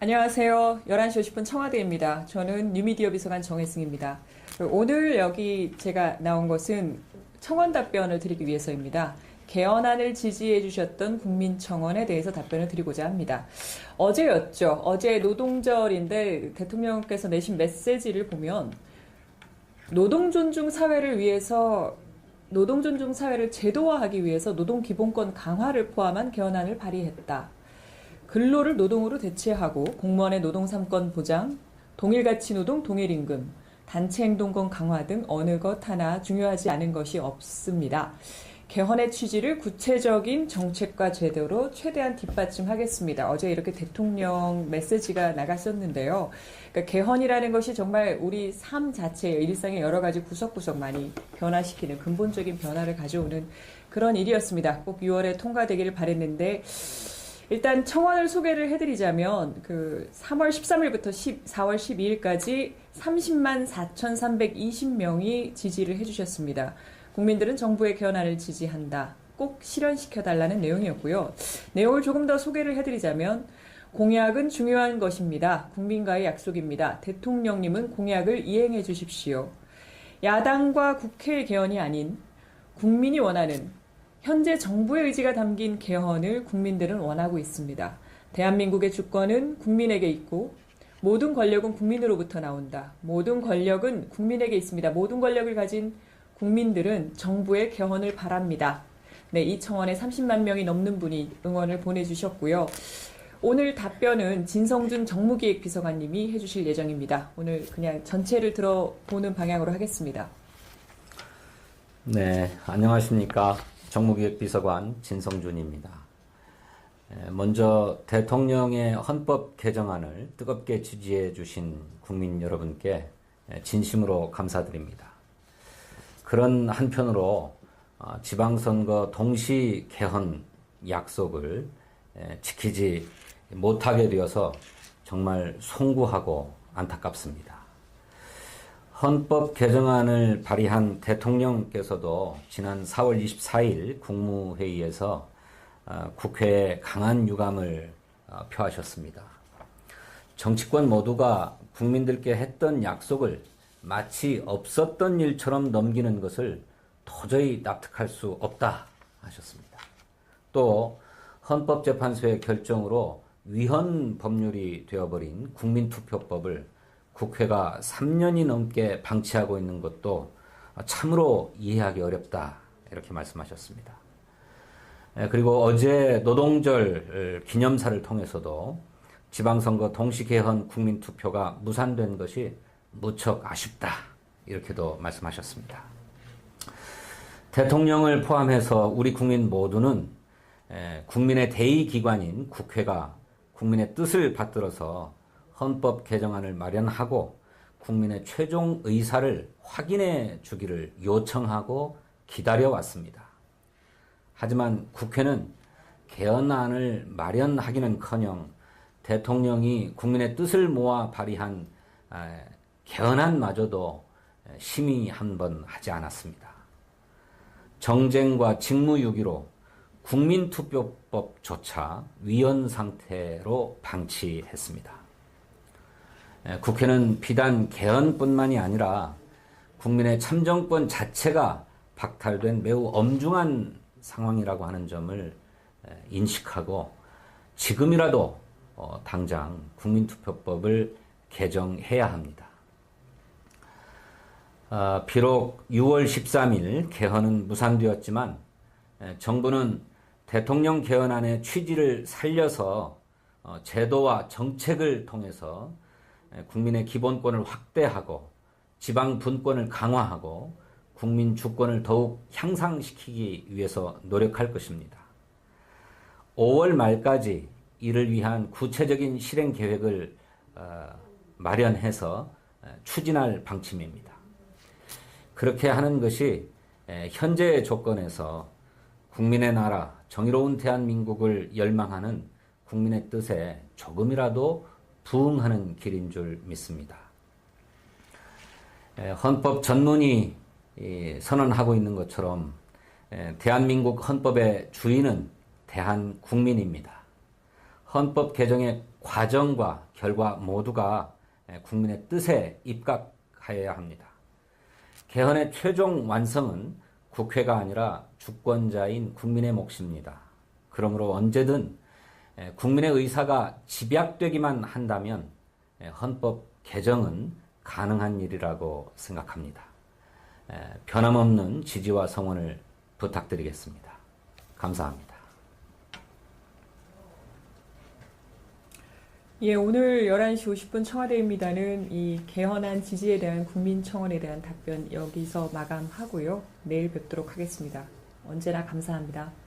안녕하세요. 11시 50분 청와대입니다. 저는 뉴미디어 비서관 정혜승입니다. 오늘 여기 제가 나온 것은 청원 답변을 드리기 위해서입니다. 개헌안을 지지해 주셨던 국민청원에 대해서 답변을 드리고자 합니다. 어제였죠. 어제 노동절인데 대통령께서 내신 메시지를 보면 노동 존중 사회를 위해서 노동 존중 사회를 제도화하기 위해서 노동 기본권 강화를 포함한 개헌안을 발의했다. 근로를 노동으로 대체하고 공무원의 노동 3권 보장, 동일가치 노동, 동일임금, 단체 행동권 강화 등 어느 것 하나 중요하지 않은 것이 없습니다. 개헌의 취지를 구체적인 정책과 제도로 최대한 뒷받침하겠습니다. 어제 이렇게 대통령 메시지가 나갔었는데요. 그러니까 개헌이라는 것이 정말 우리 삶 자체의 일상의 여러 가지 구석구석 많이 변화시키는 근본적인 변화를 가져오는 그런 일이었습니다. 꼭 6월에 통과되기를 바랬는데 일단 청원을 소개를 해드리자면 그 3월 13일부터 10, 4월 12일까지 30만 4,320명이 지지를 해주셨습니다. 국민들은 정부의 개헌안을 지지한다. 꼭 실현시켜달라는 내용이었고요. 내용을 조금 더 소개를 해드리자면 공약은 중요한 것입니다. 국민과의 약속입니다. 대통령님은 공약을 이행해 주십시오. 야당과 국회의 개헌이 아닌 국민이 원하는 현재 정부의 의지가 담긴 개헌을 국민들은 원하고 있습니다. 대한민국의 주권은 국민에게 있고 모든 권력은 국민으로부터 나온다. 모든 권력은 국민에게 있습니다. 모든 권력을 가진 국민들은 정부의 개헌을 바랍니다. 네, 이 청원에 30만 명이 넘는 분이 응원을 보내주셨고요. 오늘 답변은 진성준 정무기획 비서관님이 해주실 예정입니다. 오늘 그냥 전체를 들어보는 방향으로 하겠습니다. 네, 안녕하십니까. 정무기획비서관 진성준입니다. 에, 먼저 대통령의 헌법 개정안을 뜨겁게 지지해 주신 국민 여러분께 에, 진심으로 감사드립니다. 그런 한편으로 어, 지방선거 동시 개헌 약속을 에, 지키지 못하게 되어서 정말 송구하고 안타깝습니다. 헌법 개정안을 발의한 대통령께서도 지난 4월 24일 국무회의에서 어, 국회에 강한 유감을 어, 표하셨습니다. 정치권 모두가 국민들께 했던 약속을 마치 없었던 일처럼 넘기는 것을 도저히 납득할 수 없다 하셨습니다. 또 헌법재판소의 결정으로 위헌 법률이 되어버린 국민투표법을 국회가 3년이 넘게 방치하고 있는 것도 참으로 이해하기 어렵다. 이렇게 말씀하셨습니다. 예, 그리고 어제 노동절 기념사를 통해서도 지방선거 동시개헌 국민투표가 무산된 것이 무척 아쉽다. 이렇게도 말씀하셨습니다. 대통령을 포함해서 우리 국민 모두는 예, 국민의 대의기관인 국회가 국민의 뜻을 받들어서 헌법 개정안을 마련하고 국민의 최종 의사를 확인해 주기를 요청하고 기다려 왔습니다. 하지만 국회는 개헌안을 마련하기는 커녕 대통령이 국민의 뜻을 모아 발의한 개헌안마저도 심의 한 번 하지 않았습니다. 정쟁과 직무유기로 국민투표법조차 위헌 상태로 방치했습니다. 국회는 비단 개헌뿐만이 아니라 국민의 참정권 자체가 박탈된 매우 엄중한 상황이라고 하는 점을 인식하고 지금이라도 어, 당장 국민투표법을 개정해야 합니다. 아, 비록 6월 13일 개헌은 무산되었지만 정부는 대통령 개헌안의 취지를 살려서 어, 제도와 정책을 통해서 국민의 기본권을 확대하고 지방 분권을 강화하고 국민 주권을 더욱 향상시키기 위해서 노력할 것입니다. 5월 말까지 이를 위한 구체적인 실행 계획을 어, 마련해서 추진할 방침입니다. 그렇게 하는 것이 현재 조건에서 국민의 나라, 정의로운 대한민국을 열망하는 국민의 뜻에 조금이라도 부응하는 길인 줄 믿습니다. 헌법 전문이 선언하고 있는 것처럼 대한민국 헌법의 주인은 대한 국민입니다. 헌법 개정의 과정과 결과 모두가 에, 국민의 뜻에 입각하여야 합니다. 개헌의 최종 완성은 국회가 아니라 주권자인 국민의 몫입니다. 그러므로 언제든 에, 국민의 의사가 집약되기만 한다면 에, 헌법 개정은 가능한 일이라고 생각합니다. 에, 변함없는 지지와 성원을 부탁드리겠습니다. 감사합니다. 예, 오늘 11시 50분 청와대입니다는 이 개헌안 지지에 대한 국민청원에 대한 답변 여기서 마감하고요. 내일 뵙도록 하겠습니다. 언제나 감사합니다.